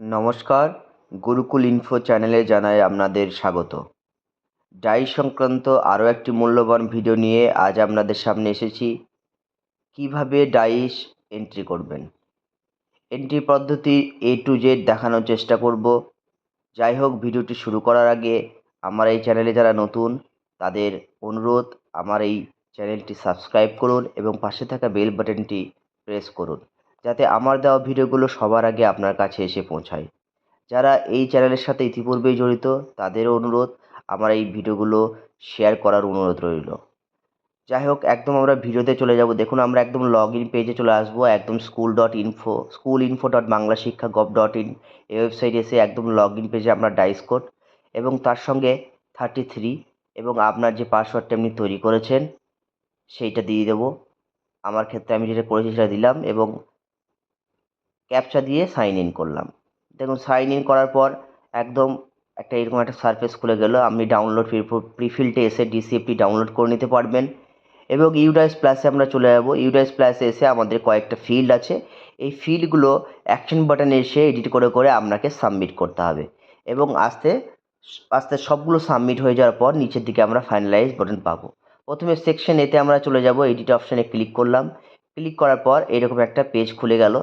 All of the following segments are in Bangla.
নমস্কার, গুরুকুল ইনফো চ্যানেলে জানাই আপনাদের স্বাগত। ডাই সংক্রান্ত আরও একটি মূল্যবান ভিডিও নিয়ে আজ আপনাদের সামনে এসেছি। কীভাবে ডাইস এন্ট্রি করবেন? এন্ট্রি পদ্ধতি এ টু জেড দেখানোর চেষ্টা করব। যাই হোক ভিডিওটি শুরু করার আগে আমার এই চ্যানেলে যারা নতুন, তাদের অনুরোধ, আমার এই চ্যানেলটি সাবস্ক্রাইব করুন এবং পাশে থাকা বেল বাটনটি প্রেস করুন। যাতে আমার দেওয়া ভিডিওগুলো সবার আগে আপনার কাছে এসে পৌঁছায়। যারা এই চ্যানেলের সাথে ইতিপূর্বেই জড়িত, তাদেরও অনুরোধ, আমার এই ভিডিওগুলো শেয়ার করার অনুরোধ রইল। যাই হোক, একদম আমরা ভিডিওতে চলে যাব। দেখুন, আমরা একদম লগ ইন পেজে চলে আসব, একদম school dot info school info dot Bangla Shiksha gov dot in এই ওয়েবসাইটে এসে একদম লগ ইন পেজে আমরা ডাইস কোড এবং তার সঙ্গে থার্টি থ্রি এবং আপনার যে পাসওয়ার্ডটা আপনি তৈরি করেছেন, সেইটা দিয়ে দেবো। আমার ক্ষেত্রে আমি যেটা করেছি, সেটা দিলাম এবং ক্যাপচা দিয়ে সাইন ইন করলাম। দেখুন সাইন ইন করার পর একদম একটা এরকম একটা সারফেস খুলে গেল। আপনি ডাউনলোড প্রিফিল্ডে এসে ডিসিএফটি ডাউনলোড করে নিতে পারবেন। এবং ইউডাইস প্লাসে আমরা চলে যাব। ইউডাইস প্লাসে এসে আমাদের কয়েকটা ফিল্ড আছে। এই ফিল্ডগুলো অ্যাকশন বাটনে এসে এডিট করে করে আপনাকে সাবমিট করতে হবে। এবং আস্তে আস্তে সবগুলো সাবমিট হয়ে যাওয়ার পর নিচের দিকে আমরা ফাইনালাইজ বাটন পাবো। প্রথমে সেকশন এতে আমরা চলে যাব। এডিট অপশানে ক্লিক করলাম। ক্লিক করার পর এরকম একটা পেজ খুলে গেল।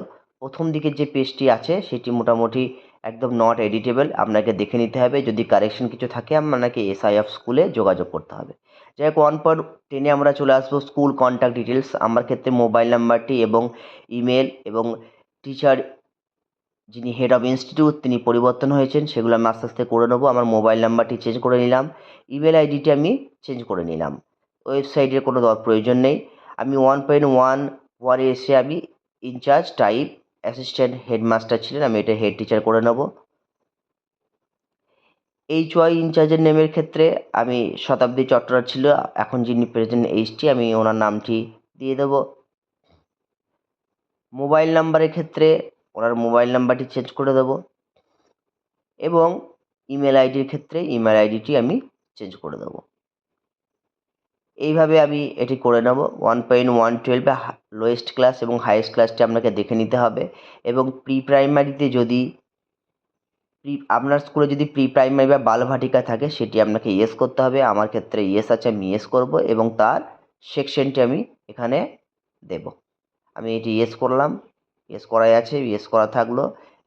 প্রথম দিকের যে পেজটি আছে, সেটি মোটামুটি একদম নট এডিটেবল আপনাকে দেখে নিতে হবে, যদি কারেকশন কিছু থাকে, আপনাকে এসআই অফ স্কুলে যোগাযোগ করতে হবে। যাই হোক ওয়ান পয়েন্ট টেনে আমরা চলে আসব স্কুল কন্ট্যাক্ট ডিটেলস আমার ক্ষেত্রে মোবাইল নাম্বারটি এবং ইমেল এবং টিচার যিনি হেড অফ ইনস্টিটিউট তিনি পরিবর্তন হয়েছেন, সেগুলো আমি আস্তে আস্তে করে নেব। আমার মোবাইল নাম্বারটি চেঞ্জ করে নিলাম। ইমেল আইডিটি আমি চেঞ্জ করে নিলাম। ওয়েবসাইটের কোনো প্রয়োজন নেই। আমি ওয়ান পয়েন্ট ওয়ান ওয়ারে এসে আমি ইনচার্জ টাইপ অ্যাসিস্ট্যান্ট হেডমাস্টার ছিলেন, আমি এটা হেড টিচার করে নেব। এইচ ওয়াই ইনচার্জের নেমের ক্ষেত্রে আমি শতাব্দী চট্টরা ছিল, এখন যিনি প্রেজেন্ট এইচটি, আমি ওনার নামটি দিয়ে দেব। মোবাইল নাম্বারের ক্ষেত্রে ওনার মোবাইল নাম্বারটি চেঞ্জ করে দেব। এবং ইমেল আইডির ক্ষেত্রে ইমেল আইডিটি আমি চেঞ্জ করে দেবো। এইভাবে আমি এটি করে নেব। ওয়ান পয়েন্ট ওয়ান টুয়েলভে লোয়েস্ট ক্লাস এবং হাইয়েস্ট ক্লাসটি আপনাকে দেখে নিতে হবে এবং প্রি প্রাইমারিতে যদি প্রি আপনার স্কুলে যদি প্রি প্রাইমারি বা বালভাটিকা থাকে সেটি আপনাকে ইয়েস করতে হবে। আমার ক্ষেত্রে ইয়েস আছে, আমি ইয়েস করব এবং তার সেকশনটি আমি এখানে দেব। আমি এটি ইয়েস করলাম ইয়েস করাই আছে ইয়েস করা থাকল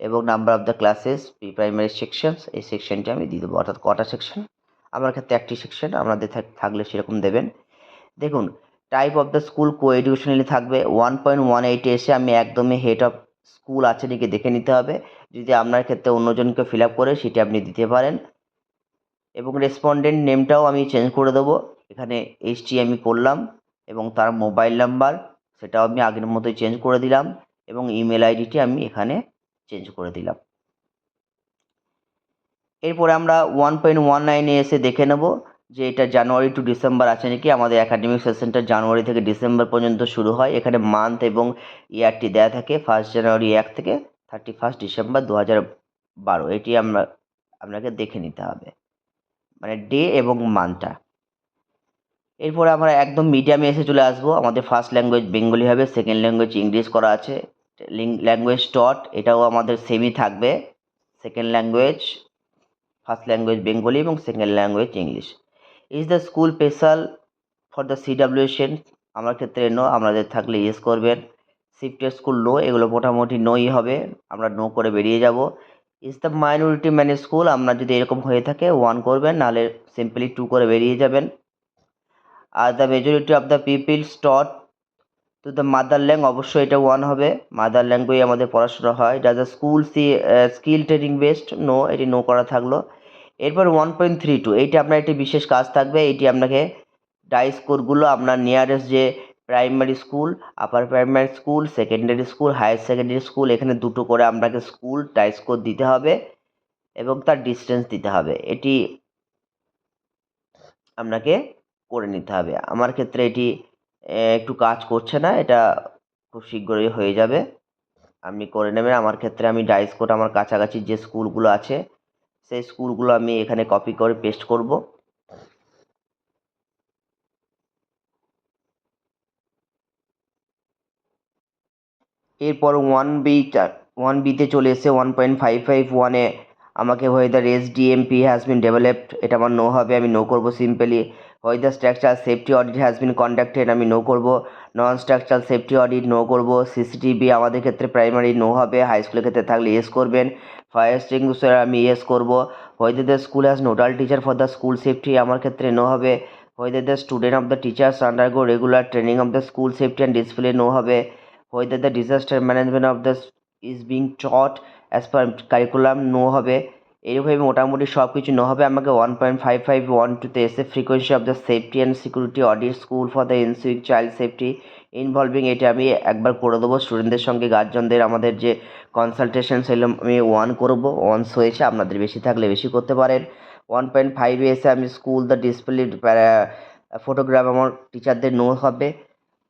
এবং number of the classes pre primary sections এই সেকশনটি আমি দিয়ে দেবো, অর্থাৎ কটা সেকশন আমার ক্ষেত্রে একটি সেকশন আপনাদের থাকলে সেরকম দেবেন। দেখুন type of the school co educationally থাকবে। ওয়ান পয়েন্ট ওয়ান এইটে এসে আমি একদমই হেড অফ স্কুল আছে নাকি দেখে নিতে হবে। যদি আপনার ক্ষেত্রে অন্যজনকে ফিল আপ করে, সেটি আপনি দিতে পারেন। এবং রেসপন্ডেন্ট নেমটাও আমি চেঞ্জ করে দেবো। এখানে এইচটি আমি করলাম এবং তার মোবাইল নাম্বার সেটাও আমি আগের মতোই চেঞ্জ করে দিলাম এবং ইমেল আইডিটি আমি এখানে চেঞ্জ করে দিলাম। এরপরে আমরা ওয়ান পয়েন্ট ওয়ান নাইনে এসে দেখে নেব যে এটা জানুয়ারি টু ডিসেম্বর আছে নাকি। আমাদের একাডেমিক সেশনটা জানুয়ারি থেকে ডিসেম্বর পর্যন্ত শুরু হয়। এখানে মান্থ এবং ইয়ারটি দেওয়া থাকে ফার্স্ট জানুয়ারি এক থেকে থার্টি ফার্স্ট ডিসেম্বর দু হাজার বারো। এটি আমরা, আপনাকে দেখে নিতে হবে। মানে ডে এবং মান্থটা এরপরে আমরা একদম মিডিয়ামে এসে চলে আসব। আমাদের ফার্স্ট ল্যাঙ্গুয়েজ বেঙ্গলি হবে সেকেন্ড ল্যাঙ্গুয়েজ ইংলিশ করা আছে। ল্যাঙ্গুয়েজ টট এটাও আমাদের সেমি থাকবে। Second language first language Bengali এবং second language English is the school special for the CWSN আমার ক্ষেত্রে নো আপনাদের থাকলে ইয়েস করবেন। শিফটেড স্কুল নো এগুলো মোটামুটি নোই হবে। আমরা নো করে বেরিয়ে যাব। Is the minority manage school আপনার যদি এরকম হয়ে থাকে ওয়ান করবেন, নাহলে সিম্পলি টু করে বেরিয়ে যাবেন। Are the majority of the pupil taught to the mother language অবশ্যই এটা ওয়ান হবে। মাদার ল্যাঙ্গুয়েজ আমাদের পড়াশোনা হয়। Does the school see skill training based no এটি নো করা থাকল। এরপর one point three two eighty আপনার একটি বিশেষ কাজ থাকবে, এইটি আপনাকে ডাই স্কোরগুলো আপনার নিয়ারেস্ট যে primary school upper primary school secondary school higher secondary school এখানে দুটো করে আপনাকে স্কুল ডাই স্কোর দিতে হবে এবং তার ডিস্টেন্স দিতে হবে। এটি আপনাকে করে নিতে হবে। আমার ক্ষেত্রে এটি একটু কাজ করছে না, এটা খুব শীঘ্রই হয়ে যাবে। আপনি করে নেবেন। আমার ক্ষেত্রে আমি ডাই স্কোর আমার কাছাকাছি যে স্কুলগুলো আছে সেই স্কুলগুলো আমি এখানে কপি করে পেস্ট করব। এরপর ওয়ান বি ওয়ান বিতে চলে এসে ওয়ান পয়েন্ট ফাইভ ফাইভ ওয়ানে আমাকে the race DMP has been developed এটা আমার নো হবে, আমি নো করব simply the structure safety audit has been conducted আমি নো করব। Non structure safety audit no করব সিসিটিভি আমাদের ক্ষেত্রে প্রাইমারি নো হবে হাই স্কুলের ক্ষেত্রে থাকলে ইয়েস করবেন। ফায়ার এক্সটিংগুইশার আমি ইয়েস করব। হয়তো the school as nodal teacher for the school safety আমার ক্ষেত্রে নো হবে। হয়তো the student of the teachers undergo regular training of the school safety and display no হবে। হয়তো the disaster management of the is being taught as per curriculum no হবে। এইভাবে মোটামুটি সব কিছু নো হবে। আমাকে one point five five one টুতে এসে frequency of the safety and security audit school for the ensuring child safety involving এটা আমি একবার করে দেবো। স্টুডেন্টদের সঙ্গে গার্জনদের আমাদের যে কনসালটেশন সেগুলো আমি ওয়ান করব। ওয়ান্স হয়েছে, আপনাদের বেশি থাকলে বেশি করতে পারেন। ওয়ান পয়েন্ট ফাইভে এসে আমি স্কুল দ্য ডিসপ্লে ফটোগ্রাফ আমার টিচারদের নো হবে।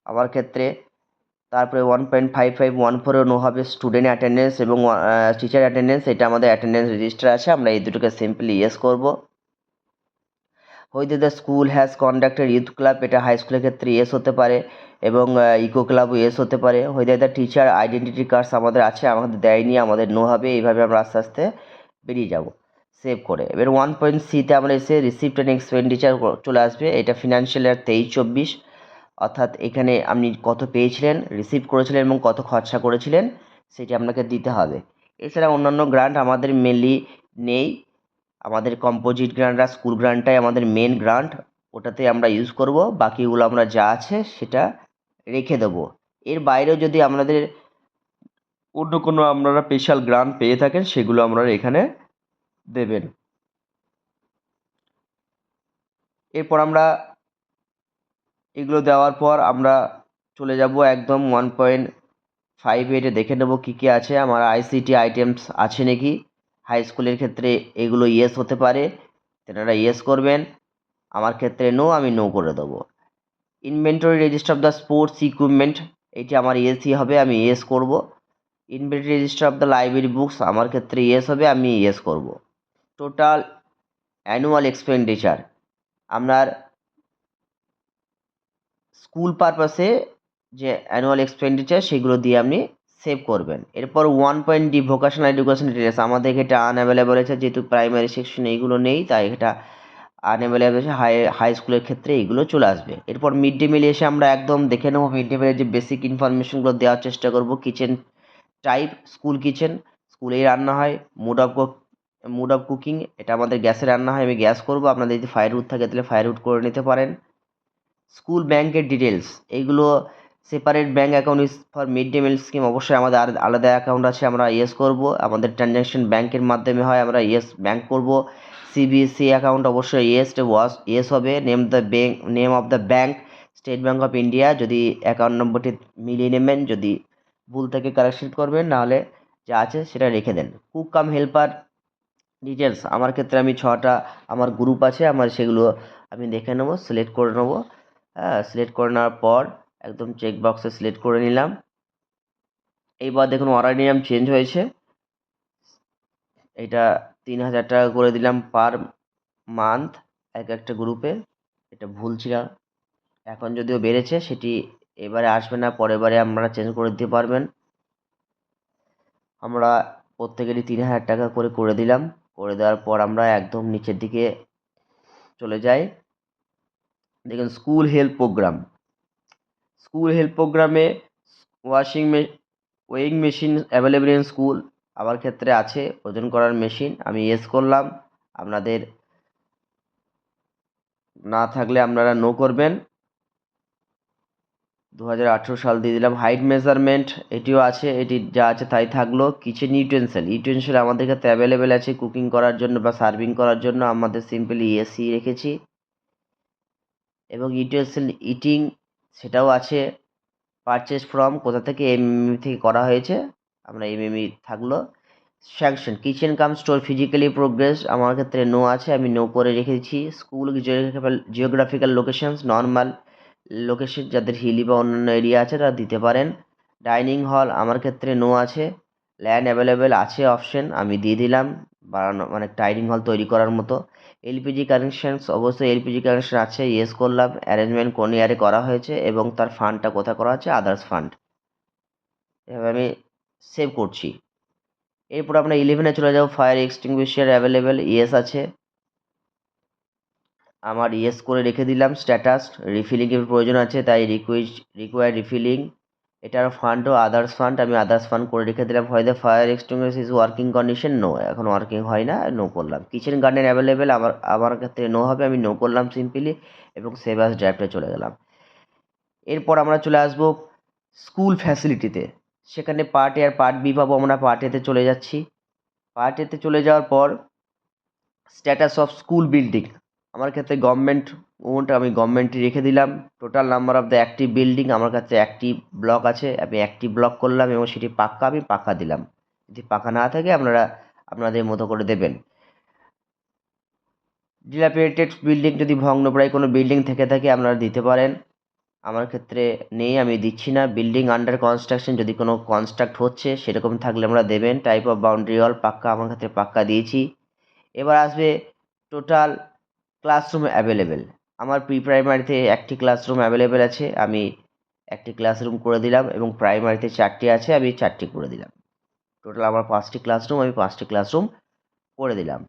আমার ক্ষেত্রে তারপরে one point five five one ফোরেও no হবে স্টুডেন্ট অ্যাটেন্ডেন্স এবং টিচার অ্যাটেন্ডেন্স এটা আমাদের অ্যাটেন্ডেন্স রেজিস্টার আছে, আমরা এই দুটোকে সিম্পলি ইয়েস করব। হয়তো the school has conducted youth club এটা হাই স্কুলের ক্ষেত্রে ইয়েস হতে পারে এবং ইকো ক্লাবও ইয়েস হতে পারে। হয়তো দ্য টিচার আইডেন্টিটি কার্ডস আমাদের আছে, আমাদের দেয়নি, আমাদের নো হবে, এইভাবে আমরা আস্তে আস্তে বেরিয়ে যাব সেভ করে। এবার ওয়ান পয়েন্ট সিতে আমরা এসে রিসিপ্ট অ্যান্ড এক্সপেন্ডিচার চলে আসবে, এটা ফিনান্সিয়াল ইয়ার তেইশ চব্বিশ। অর্থাৎ এখানে আপনি কত পেয়েছিলেন রিসিভ করেছিলেন এবং কত খরচা করেছিলেন, সেটি আপনাকে দিতে হবে। এছাড়া অন্যান্য গ্রান্ট আমাদের মেনলি নেই। আমাদের কম্পোজিট গ্রান্টরা স্কুল গ্রান্টটাই আমাদের মেন গ্রান্ট ওটাতে আমরা ইউজ করব। বাকিগুলো আমরা যা আছে সেটা রেখে দেবো। এর বাইরেও যদি আপনাদের অন্য কোনো আপনারা স্পেশাল গ্রান্ট পেয়ে থাকেন, সেগুলো আপনারা এখানে দেবেন। এরপর আমরা এগুলো দেওয়ার পর আমরা চলে যাব একদম ওয়ান পয়েন্ট ফাইভ এইটে দেখে নেব কী কী আছে। আমার আইসিটি আইটেমস আছে নাকি? হাই স্কুলের ক্ষেত্রে এগুলো ইয়েস হতে পারে। তেনারা ইয়েস করবেন। আমার ক্ষেত্রে নো আমি নো করে দেবো। Inventory register of the sports equipment এটি আমার ইয়েসই হবে, আমি ইয়েস করব। Inventory register of the library books আমার ক্ষেত্রে ইয়েস হবে, আমি ইয়েস করব। টোটাল অ্যানুয়াল এক্সপেন্ডিচার আপনার স্কুল পারপাসে যে অ্যানুয়াল এক্সপেন্ডিচার সেগুলো দিয়ে আপনি সেভ করবেন। এরপর one point D vocational education details আমাদের এটা আনঅ্যাভেলেবল আছে, যেহেতু প্রাইমারি সেকশনে এইগুলো নেই, তাই এটা আনঅ্যাভেলেবল আছে হাই হাই স্কুলের ক্ষেত্রে এইগুলো চলে আসবে। এরপর মিড ডে মিল এসে আমরা একদম দেখে নেব মিড ডে মিলের যে বেসিক ইনফরমেশনগুলো দেওয়ার চেষ্টা করব কিচেন টাইপ স্কুল কিচেন স্কুলেই রান্না হয় mode of mode of cooking এটা আমাদের গ্যাসে রান্না হয়, আমি গ্যাস করব, আপনাদের যদি ফায়ার উড থাকে তাহলে ফায়ার উড করে নিতে পারেন। স্কুল ব্যাংকের ডিটেলস এইগুলো separate bank account is for mid day meal scheme অবশ্যই আমাদের আলাদা অ্যাকাউন্ট আছে, আমরা ইয়েস করব। আমাদের ট্রানজ্যাকশন ব্যাংকের মাধ্যমে হয়, আমরা ইয়েস ব্যাংক করব। সিবিএসসি অ্যাকাউন্ট অবশ্যই ইয়েস ওয়াস ইয়েস হবে। Name the bank name of the bank State Bank of India যদি অ্যাকাউন্ট নম্বরটি মিলিয়ে নেবেন, যদি ভুল থেকে কারেকশন করবেন, নাহলে যা আছে সেটা রেখে দেন। কুক কাম হেল্পার ডিটেলস আমার ক্ষেত্রে আমি ছটা, আমার গ্রুপ আছে, আমার সেগুলো আমি দেখে নেব সিলেক্ট করে নেব। হ্যাঁ সিলেক্ট করে নেওয়ার পর একদম চেক বক্সে সিলেক্ট করে নিলাম। এইবার দেখুন অর্ডার চেঞ্জ হয়েছে। এটা তিন হাজার টাকা করে দিলাম পার মান্থ এক একটা গ্রুপে এটা ভুল ছিল। এখন যদিও বেড়েছে, সেটি এবারে আসবে না, পরের বারে আপনারা চেঞ্জ করে দিতে পারবেন। আমরা প্রত্যেকেরই তিন হাজার টাকা করে করে দিলাম। করে দেওয়ার পর আমরা একদম নিচের দিকে চলে যাই। দেখুন school help programme school help প্রোগ্রামে washing weighing machine available in school আমার ক্ষেত্রে আছে, ওজন করার মেশিন আমি ইয়েস করলাম। আপনাদের না থাকলে আপনারা নো করবেন। দু হাজার আঠেরো সাল দিয়ে দিলাম। হাইট মেজারমেন্ট এটিও আছে, এটি যা আছে তাই থাকল। কিচেন ইউটেন্সিল ইউটেন্সিল আমাদের কাছে অ্যাভেলেবেল আছে কুকিং করার জন্য বা সার্ভিং করার জন্য। আমাদের সিম্পলি এসি রেখেছি। এবং ইউটেন্সিল ইটিং সেটাও আছে পারচেস ফ্রম কোথা থেকে এমএমই থেকে করা হয়েছে, আমরা এমএমই থাকল। Sanction kitchen cum store physically progress আমার ক্ষেত্রে নো আছে, আমি নো করে রেখেছি school geographical locations normal location যাদের হিলি বা অন্যান্য এরিয়া আছে তারা দিতে পারেন। ডাইনিং হল আমার ক্ষেত্রে নো আছে। ল্যান্ড অ্যাভেলেবেল আছে অপশন আমি দিয়ে দিলাম। বাড়ানো মানে ডাইনিং হল তৈরি করার মতো। এলপিজি কানেকশানস অবশ্যই এলপিজি কানেকশান আছে ইয়েস করলাম অ্যারেঞ্জমেন্ট কোন ইয়ারে করা হয়েছে এবং তার ফান্ডটা কোথায় করা হচ্ছে আদার্স ফান্ড এভাবে আমি সেভ করছি। এরপর আমরা ইলেভেনে চলে যাব ফায়ার এক্সটিংগুইশার অ্যাভেলেবেল ইয়েস আছে। আমার ইয়েস করে রেখে দিলাম স্ট্যাটাস রিফিলিংয়ের প্রয়োজন আছে, তাই রিকুইজ রিকোয়ার রিফিলিং এটার ফান্ড ও আদার্স ফান্ড আমি আদার্স ফান্ড করে রেখে দিলাম। হয় the fire extinguish is working condition no এখন ওয়ার্কিং হয় না নো করলাম। কিচেন গার্ডেন অ্যাভেলেবেল আমার আমার ক্ষেত্রে নো হবে, আমি নো করলাম সিম্পলি এবং সেভ অ্যাজ ড্রাফটে চলে গেলাম। এরপর আমরা চলে আসব স্কুল ফ্যাসিলিটিতে সেখানে পার্ট এ আর পার্ট বি পাবো, আমরা পার্ট এতে চলে যাচ্ছি। পার্ট এতে চলে যাওয়ার পর স্ট্যাটাস অফ স্কুল বিল্ডিং আমার ক্ষেত্রে গভর্নমেন্ট ওন্ট আমি গভর্নমেন্টই রেখে দিলাম। Total number of the active building আমার কাছে অ্যাক্টিভ ব্লক আছে। আমি অ্যাক্টিভ ব্লক করলাম এবং সেটি পাক্কা আমি পাক্কা দিলাম। যদি পাক্কা না থাকে আপনারা আপনাদের মতো করে দেবেন। ডিলাপিয়েটেড বিল্ডিং যদি ভগ্নপ্রায় কোনো বিল্ডিং থেকে থাকে আপনারা দিতে পারেন। আমার ক্ষেত্রে নেই, আমি দিচ্ছি না। বিল্ডিং আন্ডার কনস্ট্রাকশন যদি কোনো কনস্ট্রাক্ট হচ্ছে, সেরকম থাকলে আমরা দেবেন। টাইপ অফ বাউন্ডারি ওয়াল পাক্কা, আমার ক্ষেত্রে পাক্কা দিয়েছি। এবার আসবে টোটাল ক্লাসরুম অ্যাভেলেবেল আমার প্রি প্রাইমারিতে একটি ক্লাসরুম অ্যাভেলেবেল আছে, আমি একটি ক্লাসরুম করে দিলাম এবং প্রাইমারিতে চারটি আছে, আমি চারটি করে দিলাম। টোটাল আমার পাঁচটি ক্লাসরুম আমি পাঁচটি ক্লাসরুম করে দিলাম।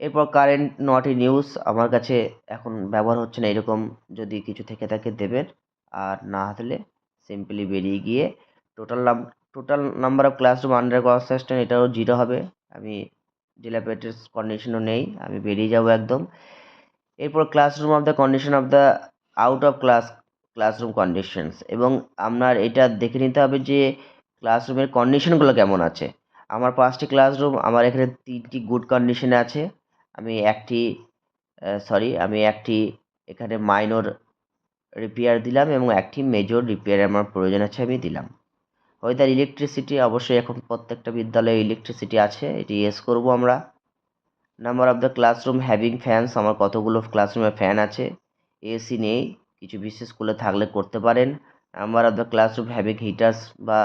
এরপর কারেন্ট নট ইন ইউজ আমার কাছে এখন ব্যবহার হচ্ছে না, এরকম যদি কিছু থেকে থাকে দেবেন, আর না হলে সিম্পলি বেরিয়ে গিয়ে টোটাল নাম total number of classroom under construction এটাও জিরো হবে। আমি ডিলাপেটেড কন্ডিশনও নেই, আমি বেরিয়ে যাব একদম। এরপর classroom of the condition of the out of class classroom conditions এবং আপনার এটা দেখে নিতে হবে যে ক্লাসরুমের কন্ডিশনগুলো কেমন আছে। আমার পাঁচটি ক্লাসরুম আমার এখানে তিনটি গুড কন্ডিশনে আছে। আমি একটি সরি আমি একটি এখানে মাইনর রিপেয়ার দিলাম এবং একটি মেজর রিপেয়ার আমার প্রয়োজন আছে, আমি দিলাম। ওয়েদার ইলেকট্রিসিটি অবশ্যই এখন প্রত্যেকটা বিদ্যালয়ে ইলেকট্রিসিটি আছে, এটি ইয়েস করব আমরা। Number of the classroom having fans আমার কতগুলো ক্লাসরুমে ফ্যান আছে? এসি নেই, কিছু বিশেষ স্কুলে থাকলে করতে পারেন। Number of the classroom having heaters বা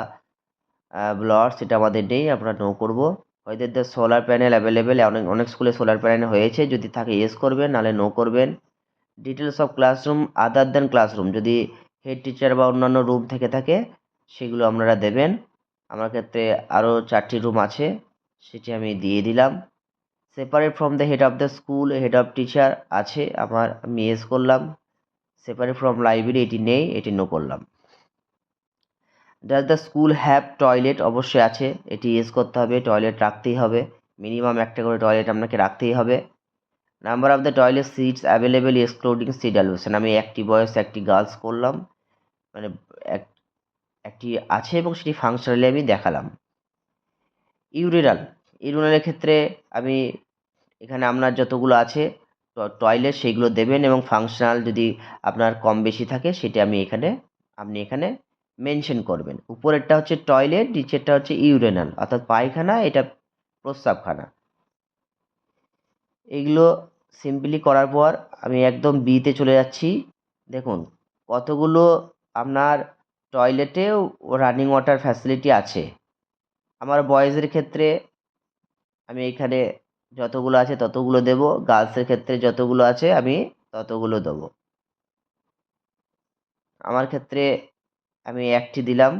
ব্লার সেটা আমাদের নেই, আমরা নো করব। Whether the solar panel available অনেক অনেক স্কুলে সোলার প্যানেল হয়েছে, যদি থাকে ইয়েস করবেন, নাহলে নো করবেন। Details of classroom other than classroom যদি হেড টিচার বা অন্যান্য রুম থেকে থাকে সেগুলো আপনারা দেবেন। আমার ক্ষেত্রে আরও চারটি রুম আছে, সেটি আমি দিয়ে দিলাম। Separate from the head of the school head of teacher আছে আমার, আমি এস করলাম। সেপারেট ফ্রম লাইব্রেরি এটি নেই, এটি নো করলাম। Does the school have toilet অবশ্যই আছে, এটি ইউজ করতে হবে টয়লেট রাখতেই হবে। মিনিমাম একটা করে টয়লেট আপনাকে রাখতেই হবে। Number of the toilet seats available excluding seat allocation আমি একটি বয়স একটি গার্লস করলাম। মানে এক একটি আছে এবং সেটি ফাংশনালি আমি দেখালাম। ইউরিনাল ইউরিনালের ক্ষেত্রে আমি এখানে আপনার যতগুলো আছে টয়লেট সেইগুলো দেবেন এবং ফাংশনাল যদি আপনার কম বেশি থাকে, সেটি আমি এখানে, আপনি এখানে মেনশন করবেন। উপরেরটা হচ্ছে টয়লেট নিচেরটা হচ্ছে ইউরেনাল অর্থাৎ পায়খানা, এটা প্রস্রাবখানা। এইগুলো সিম্পলি করার পর আমি একদম বিতে চলে যাচ্ছি। দেখুন, কতগুলো আপনার টয়লেটেও রানিং ওয়াটার ফ্যাসিলিটি আছে। আমার বয়েজের ক্ষেত্রে আমি এখানে যতগুলো আছে ততগুলো দেব গার্লসের ক্ষেত্রে যতগুলো আছে আমি ততগুলো দেবো। আমার ক্ষেত্রে আমি একটি দিলাম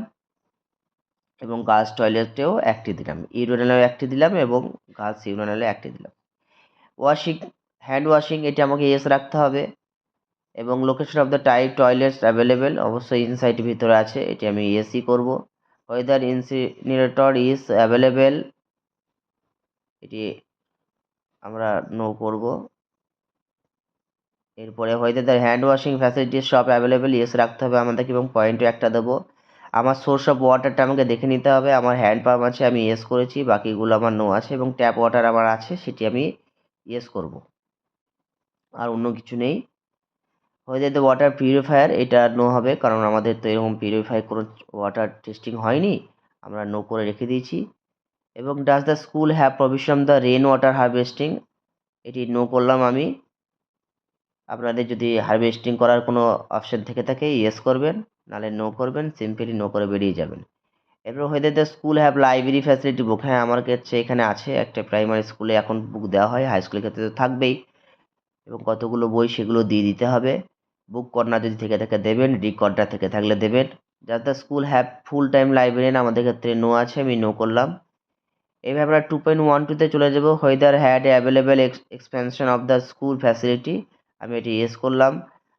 এবং গার্লস টয়লেটেও একটি দিলাম। ইউরিনালেও একটি দিলাম এবং গার্লস ইউরিনালে একটি দিলাম। ওয়াশিং হ্যান্ড ওয়াশিং এটি আমাকে ইয়েস রাখতে হবে। এবং location of the type toilets available অবশ্যই ইনসাইট ভিতরে আছে, এটি আমি ইয়েসই করব। ওয়েদার ইনসিনিরেটর ইজ অ্যাভেলেবেল এটি আমরা নো করব। এরপরে হয়তো দ্য হ্যান্ড ওয়াশিং ফ্যাসিলিটিস সব অ্যাভেলেবেল ইয়েস রাখতে হবে আমাদেরকে এবং পয়েন্টও একটা দেবো। আমার সোর্স অফ ওয়াটারটা আমাকে দেখে নিতে হবে, আমার হ্যান্ড পাম্প আছে, আমি ইয়েস করেছি, বাকিগুলো আমার নো আছে এবং ট্যাপ ওয়াটার আমার আছে, সেটি আমি ইয়েস করব। আর অন্য কিছু নেই। হয়ে দ্য ওয়াটার পিউরিফায়ার এটা নো হবে। কারণ আমাদের তো এরকম পিউরিফাই কোনো ওয়াটার টেস্টিং হয়নি। আমরা নো করে রেখে দিয়েছি। এবং does the school have provision the rain water harvesting এটি নো করলাম আমি। আপনাদের যদি হারভেস্টিং করার কোনো অপশান থেকে থাকে ইয়েস করবেন। নাহলে নো করবেন সিম্পলি নো করে বেরিয়ে যাবেন। এরপর হয়ে the school have library facility book হ্যাঁ আমার কাছে এখানে আছে। একটা প্রাইমারি স্কুলে এখন বুক দেওয়া হয়। হাই স্কুলের ক্ষেত্রে তো থাকবেই। এবং কতগুলো বই সেগুলো দিয়ে দিতে হবে। বুক কর্নার যদি থেকে থাকে দেবেন রিকর্ডার থেকে থাকলে দেবেন। Does the school have full time librarian আমাদের ক্ষেত্রে নো আছে, আমি নো করলাম। এবার আমরা টু পয়েন্ট ওয়ান টুতে চলে যাব। Whether had available expansion of the school facility আমি এটি ইয়েস করলাম।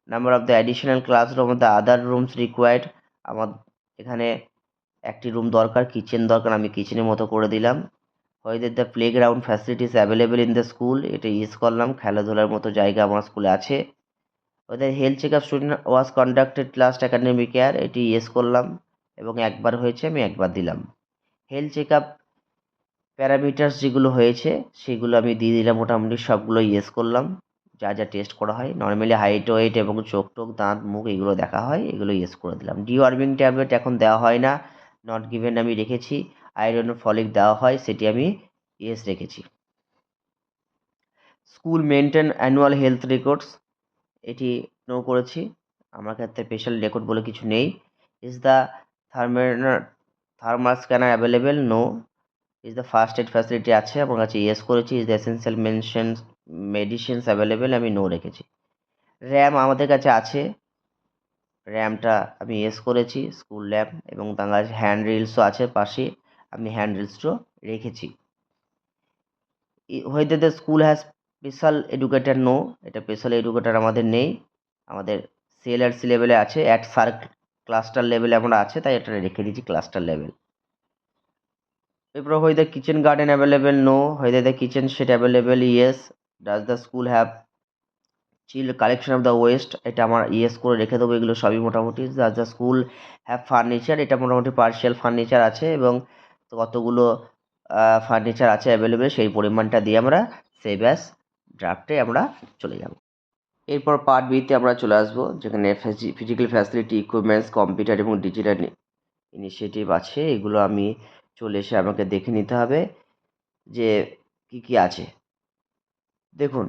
Number of the additional classroom of the other rooms required আমার এখানে একটি রুম দরকার কিচেন দরকার, আমি কিচেনের মতো করে দিলাম। Whether the playground facilities available in the school এটা ইউজ করলাম। খেলাধুলার মতো জায়গা আমার স্কুলে আছে। ওদের health check up student was conducted last academic year এটি ইয়েস করলাম এবং একবার হয়েছে, আমি একবার দিলাম। হেলথ চেক আপ প্যারামিটার্স যেগুলো হয়েছে, সেগুলো আমি দিয়ে দিলাম, মোটামুটি সবগুলো ইয়েস করলাম। যা যা টেস্ট করা হয় নর্মালি হাইট ওয়েট এবং চোখ টোক দাঁত, মুখ এগুলো দেখা হয়, এগুলো ইয়েস করে দিলাম। ডিওয়ার্মিং ট্যাবলেট এখন দেওয়া হয় না নট গিভেন আমি রেখেছি আয়রন ফলিক দেওয়া হয়, সেটি আমি ইয়েস রেখেছি। School maintain annual health records এটি নো করেছি। আমার ক্ষেত্রে স্পেশাল রেকর্ড বলে কিছু নেই। Is the thermometer thermal scanner available no is the first aid facility আছে? আমার কাছে ইয়েস করেছি। Is the essential mentions medicines available আমি নো রেখেছি। র্যাম আমাদের কাছে আছে। র্যামটা আমি ইয়েস করেছি। স্কুল র্যাম এবং তার কাছে হ্যান্ড রিলসও আছে পাশে। আমি হ্যান্ড রিলসও রেখেছি। The school has special educator no এটা স্পেশাল এডুকেটার আমাদের নেই। আমাদের সিএলআরসি লেভেলে আছে অ্যাট সার্ক ক্লাস্টার লেভেলে আমরা আছে, তাই এটা রেখে দিয়েছি ক্লাস্টার লেভেল এরপর হয় the kitchen garden available no হয় the kitchen set available yes does the school have chill collection of the waste এটা আমার ইয়েস করে রেখে দেবো, এগুলো সবই মোটামুটি। Does the school have furniture এটা মোটামুটি পার্শিয়াল ফার্নিচার আছে এবং কতগুলো ফার্নিচার আছে অ্যাভেলেবেল সেই পরিমাণটা দিয়ে আমরা সেভ অ্যাস ড্রাফটে আমরা চলে যাব। এরপর পার্ট বিতে আমরা চলে আসব, যেখানে ফিজিক্যাল ফ্যাসিলিটি ইকুইপমেন্টস কম্পিউটার এবং ডিজিটাল ইনিশিয়েটিভ আছে। এগুলো আমি চলে এসে আমাকে দেখে নিতে হবে যে কি কি আছে। দেখুন,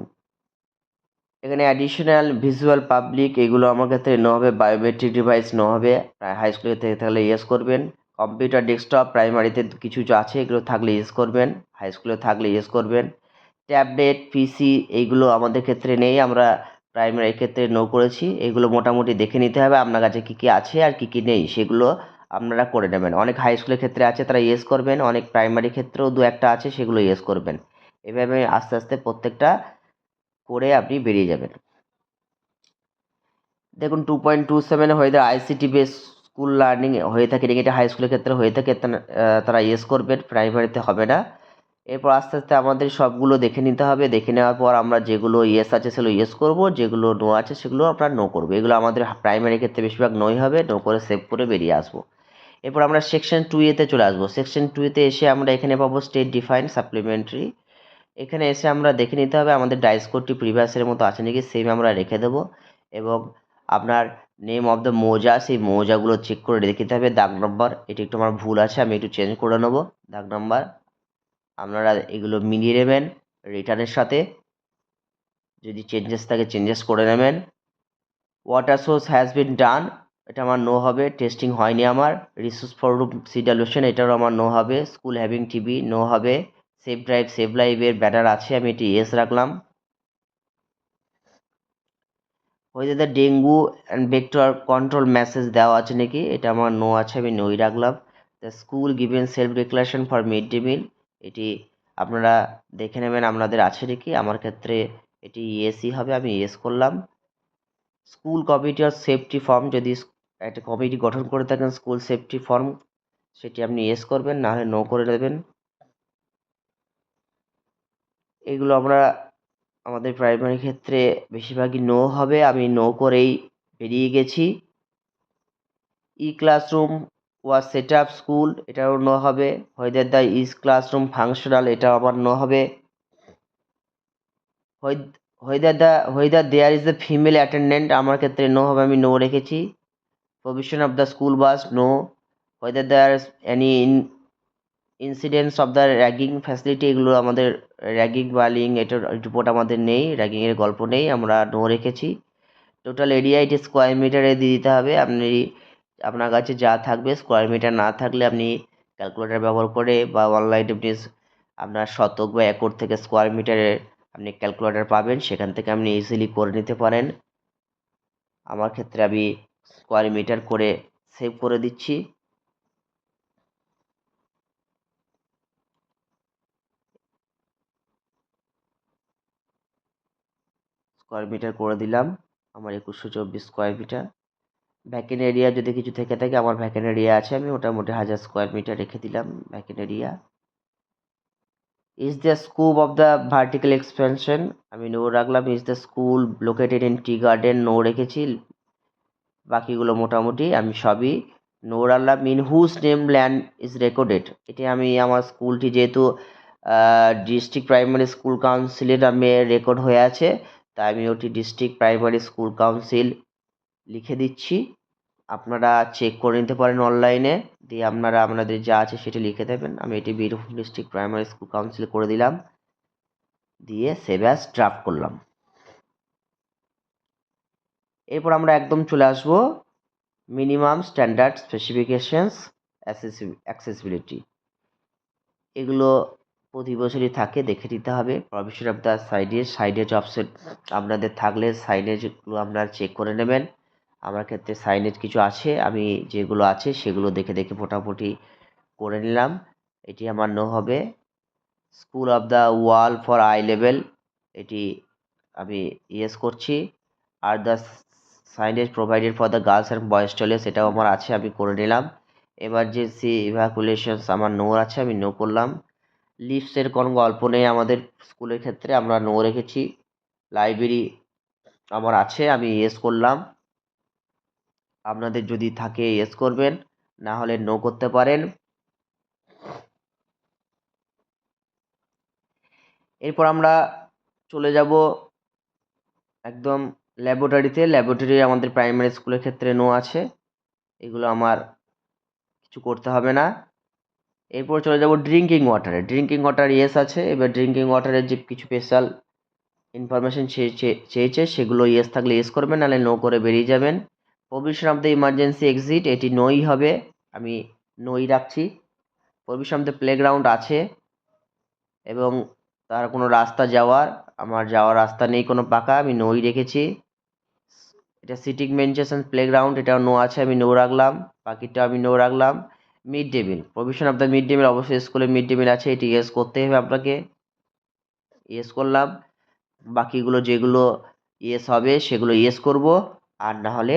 এখানে অ্যাডিশনাল ভিজুয়াল পাবলিক এগুলো আমার ক্ষেত্রে নো হবে বায়োমেট্রিক ডিভাইস নো হবে। প্রায় হাই স্কুলে থেকে থাকলে ইয়েস করবেন। কম্পিউটার ডেস্কটপ প্রাইমারিতে কিছু আছে, এগুলো থাকলে ইয়েস করবেন। হাই স্কুলে থাকলে ইয়েস করবেন। ট্যাবলেট, পিসি এইগুলো আমাদের ক্ষেত্রে নেই। আমরা প্রাইমারি ক্ষেত্রে নো করেছি। এগুলো মোটামুটি দেখে নিতে হবে আপনার কাছে কী কী আছে আর কী কী নেই। সেগুলো আপনারা করে নেবেন। অনেক হাই স্কুলের ক্ষেত্রে আছে, তারা ইয়েস করবেন। অনেক প্রাইমারি ক্ষেত্রেও দু একটা আছে, সেগুলো ইয়েস করবেন। এভাবে আস্তে আস্তে প্রত্যেকটা করে আপনি বেরিয়ে যাবেন। দেখুন টু পয়েন্ট টু সেভেনে হয়ে যায় আইসিটি বেস স্কুল লার্নিং হয়ে থাকে এটা হাই স্কুলের ক্ষেত্রে হয়ে থাকে তারা ইয়েস করবেন। প্রাইমারিতে হবে না। এরপর আস্তে আস্তে আমাদের সবগুলো দেখে নিতে হবে। দেখে নেওয়ার পর আমরা যেগুলো ইয়েস আছে সেগুলো ইয়েস করব, যেগুলো নো আছে সেগুলো আমরা নো করব। এগুলো আমাদের প্রাইমারি ক্ষেত্রে বেশিরভাগ নোই হবে নো করে সেভ করে বেরিয়ে আসব। এরপর আমরা সেকশন টু এতে চলে আসব। সেকশন টু এতে এসে আমরা এখানে পাবো স্টেট ডিফাইন সাপ্লিমেন্টারি এখানে এসে আমরা দেখে নিতে হবে আমাদের ডাইস কোডটি প্রিভিয়াসের মতো আছে নাকি সেম আমরা রেখে দেবো। এবং আপনার নেম অফ দ্য মোজা, সেই মোজাগুলো চেক করে রেখে নিতে হবে। দাগ নম্বর এটি একটু আমার ভুল আছে, আমি একটু চেঞ্জ করে নেব। দাগ নম্বর আপনারা এগুলো মিলিয়ে নেবেন রিটার্নের সাথে। যদি চেঞ্জেস থাকে চেঞ্জেস করে নেবেন। Water source has been done এটা আমার নো হবে টেস্টিং হয়নি আমার। রিসোর্স ফর রুম সিডালুশন এটারও আমার নো হবে। স্কুল হ্যাভিং টিভি নো হবে। সেভ ড্রাইভ সেভ লাইভের ব্যানার আছে, আমি এটি ইয়েস রাখলাম। ওই the dengue and vector control message দেওয়া আছে নাকি? এটা আমার নো আছে, আমি নোই রাখলাম। The school given self declaration for mid day meal এটি আপনারা দেখে নেবেন আপনাদের আছে নাকি আমার ক্ষেত্রে এটি ইয়েসই হবে, আমি ইয়েস করলাম। School committee of safety form যদি একটা কমিটি গঠন করে থাকেন স্কুল সেফটি ফর্ম সেটি আপনি ইয়েস করবেন না নাহলে নো করে দেবেন। এগুলো আমরা, আমাদের প্রাইমারি ক্ষেত্রে বেশিরভাগই নো হবে, আমি নো করেই বেরিয়ে গেছি। ই classroom was set up school, এটাও নো হবে। Whether the is classroom functional, এটাও আবার নো হবে। Whether the whether there is the female attendant, আমার ক্ষেত্রে নো হবে, আমি নো রেখেছি। Provision of the school bus, no. Whether there any incidents of the ragging facility, এগুলো আমাদের র্যাগিং, বালিং, এটার রিপোর্ট আমাদের নেই র্যাগিংয়ের গল্প নেই, আমরা নো রেখেছি। টোটাল এরিয়া এটি স্কোয়ার মিটারে দিয়ে দিতে হবে, আপনি আপনার কাছে যা থাকবে স্কোয়ার মিটার না থাকলে আপনি ক্যালকুলেটার ব্যবহার করে বা অনলাইনে আপনি আপনার শতক বা একর থেকে স্কোয়ার মিটারে আপনি ক্যালকুলেটার পাবেন, সেখান থেকে আপনি ইজিলি করে নিতে পারেন। আমার ক্ষেত্রে আমি স্কোয়ার মিটার করে সেভ করে দিচ্ছি। স্কোয়ার মিটার করে দিলাম, আমার একুশশো চব্বিশ স্কোয়ার মিটার ভ্যাকেন এরিয়া যদি কিছু থেকে থাকে, আমার ভ্যাকেন এরিয়া আছে, আমি মোটামুটি হাজার স্কোয়ার মিটার রেখে দিলাম vacant area is the scope of the vertical expansion আমি নো রাখলাম। Is the school located in tea garden no রেখেছি। বাকিগুলো মোটামুটি আমি সবই নো রাখলাম। In whose name land is recorded এটি আমি আমার স্কুলটি যেহেতু ডিস্ট্রিক্ট প্রাইমারি স্কুল কাউন্সিলের নামে রেকর্ড হয়ে আছে, তাই আমি ওটি ডিস্ট্রিক্ট প্রাইমারি স্কুল কাউন্সিল লিখে দিচ্ছি। আপনারা চেক করে নিতে পারেন অনলাইনে দিয়ে আপনারা আপনাদের যা আছে সেটি লিখে দেবেন। আমি এটি Birbhum district primary school council করে দিলাম। দিয়ে সেভ অ্যাজ ড্রাফট করলাম। এরপর আমরা একদম চলে আসব। মিনিমাম স্ট্যান্ডার্ড স্পেসিফিকেশনস অ্যাক্সেসিবিলিটি এগুলো প্রতি বছরই থাকে, দেখে দিতে হবে। প্রভিশন অফ দ্য সাইডে সাইডেজ অফসেট আপনাদের থাকলে সাইডেজগুলো আপনারা চেক করে নেবেন। আমার ক্ষেত্রে সাইনেজ কিছু আছে, আমি যেগুলো আছে সেগুলো দেখে দেখে মোটামুটি করে নিলাম। এটি আমার নো হবে। School of the wall for eye level এটি আমি ইয়েস করছি। Are the signage provided for the girls and boys toilet সেটাও আমার আছে, আমি করে নিলাম। এমার্জেন্সি ইভ্যাকুলেশনস আমার নো আছে, আমি নো করলাম। লিফটসের কোনো গল্প নেই আমাদের স্কুলের ক্ষেত্রে, আমরা নো রেখেছি। লাইব্রেরি আমার আছে, আমি ইয়েস করলাম। আপনাদের যদি থাকে এস করবেন, না হলে নো করতে পারেন। এরপর আমরা চলে যাব একদম ল্যাবরেটরিতে ল্যাবরেটরি আমাদের প্রাইমারি স্কুলের ক্ষেত্রে নো আছে। এগুলো আমার কিছু করতে হবে না। এরপর চলে যাব ড্রিঙ্কিং ওয়াটারে ড্রিঙ্কিং ওয়াটার ইয়েস আছে। এবার ড্রিঙ্কিং ওয়াটারের যে কিছু স্পেশাল ইনফরমেশন চেয়েছে সেগুলো ইয়েস থাকলে ইয়েস করবেন, নাহলে নো করে বেরিয়ে যাবেন। Provision of the emergency exit এটি নই হবে। আমি নই রাখছি। প্রভিশন অফ দ্য প্লেগ্রাউন্ড আছে। এবং তার কোনো রাস্তা যাওয়ার, আমার যাওয়ার রাস্তা নেই, কোনো পাকা, আমি নই রেখেছি। এটা সিটিং বেঞ্চেস অ্যান্ড প্লেগ্রাউন্ড এটাও নো আছে, আমি নো রাখলাম। বাকিটা আমি নো রাখলাম। Mid day meal provision of the mid day meal অবশ্যই স্কুলে মিড ডে মিল আছে, এটি ইয়েস করতে হবে আপনাকে। ইয়েস করলাম। বাকিগুলো যেগুলো ইয়েস হবে, সেগুলো ইয়েস করব। আর না হলে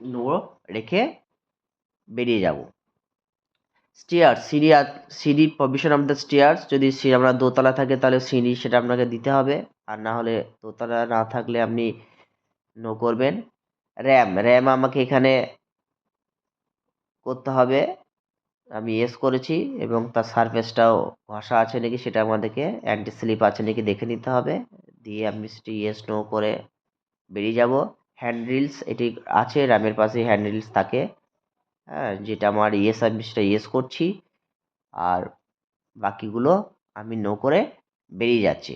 নো রেখে বেরিয়ে যাব। স্টেয়ার্স সিঁড়ি সিঁড়ি প্রভিশন অফ দ্য স্টেয়ার্স যদি আমরা দোতলা থাকে তাহলে সিঁড়ি সেটা আপনাকে দিতে হবে। আর না হলে দোতলা না থাকলে আপনি নো করবেন। র্যাম র্যাম আমাকে এখানে করতে হবে। আমি এস করেছি এবং তার সারফেসটাও ঘষা আছে নাকি সেটা আমাদেরকে অ্যান্টি স্লিপ আছে নাকি দেখে নিতে হবে। দিয়ে আমি সেটি এস নো করে বেরিয়ে যাব। হ্যান্ডরিলস এটি আছে র্যামের পাশে হ্যান্ডরিলস থাকে। হ্যাঁ যেটা আমার ইয়েস আমি সেটা ইয়েস করছি। আর বাকিগুলো আমি নো করে বেরিয়ে যাচ্ছি।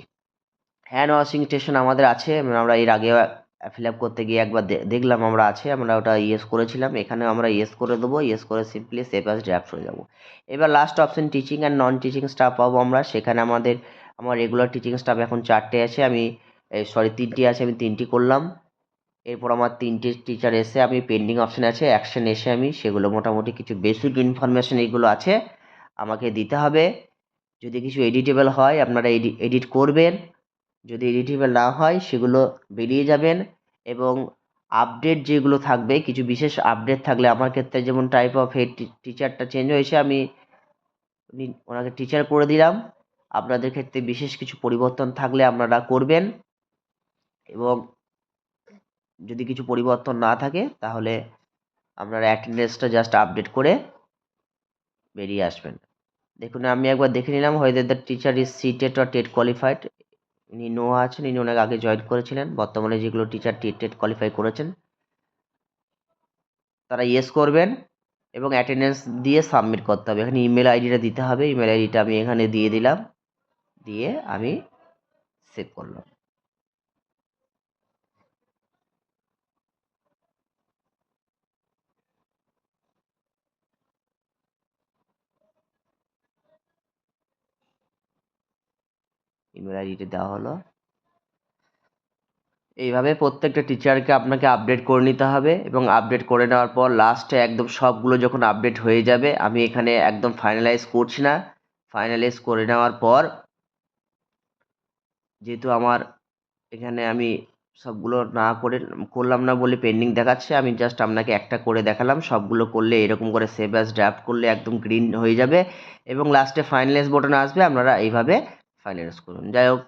হ্যান্ড ওয়াশিং স্টেশন আমাদের আছে আমরা এর আগে ফিল আপ করতে গিয়ে একবার দেখলাম আমরা আছে, আমরা ওটা ইয়েস করেছিলাম। এখানে আমরা ইয়েস করে দেবো ইয়েস করে সিম্পলি সেভ অ্যাজ ড্রাফট হয়ে যাব। এবার last option teaching and non teaching staff পাবো আমরা। সেখানে আমাদের, আমার রেগুলার টিচিং স্টাফ এখন চারটে আছে, আমি সরি তিনটি আছে, আমি তিনটি করলাম। এরপর আমার তিনটে টিচার এসে আমি পেন্ডিং অপশান আছে অ্যাকশন এসে আমি সেগুলো মোটামুটি কিছু বেসিক ইনফরমেশন এইগুলো আছে, আমাকে দিতে হবে। যদি কিছু এডিটেবল হয়, আপনারা এডিট করবেন। যদি এডিটেবল না হয়, সেগুলো বেরিয়ে যাবেন এবং আপডেট যেগুলো থাকবে, কিছু বিশেষ আপডেট থাকলে আমার ক্ষেত্রে যেমন টাইপ অফ হেড টিচারটা চেঞ্জ হয়েছে, আমি ওনাকে টিচার করে দিলাম। আপনাদের ক্ষেত্রে বিশেষ কিছু পরিবর্তন থাকলে আপনারা করবেন এবং যদি কিছু পরিবর্তন না থাকে, তাহলে আপনার অ্যাটেন্ডেন্সটা জাস্ট আপডেট করে বেরিয়ে আসবেন। দেখুন, আমি একবার দেখে নিলাম হয়তো the teacher is seated or TET qualified ইনি নো আছেন, ইনি অনেক আগে জয়েন করেছিলেন। বর্তমানে যেগুলো টিচার টেট টেট কোয়ালিফাই করেছেন, তারা ইয়েস করবেন এবং অ্যাটেন্ডেন্স দিয়ে সাবমিট করতে হবে। এখানে ইমেল আইডিটা দিতে হবে। ইমেল আইডিটা আমি এখানে দিয়ে দিলাম। দিয়ে আমি সেভ করলাম। ইমেল দেওয়া হলো। এইভাবে প্রত্যেকটা টিচারকে আপনাকে আপডেট করে নিতে হবে এবং আপডেট করে নেওয়ার পর লাস্টে একদম সবগুলো যখন আপডেট হয়ে যাবে, আমি এখানে একদম ফাইনালাইজ করছি না। ফাইনালাইজ করে নেওয়ার পর যেহেতু আমার এখানে আমি সবগুলো না করে করলাম না বলে পেন্ডিং দেখাচ্ছে, আমি জাস্ট আপনাকে একটা করে দেখালাম। সবগুলো করলে এরকম করে সেভ অ্যাজ ড্রাফট করলে একদম গ্রিন হয়ে যাবে এবং লাস্টে ফাইনালাইজ বটন আসবে। আপনারা এইভাবে ফাইনালাইজ করুন যাই হোক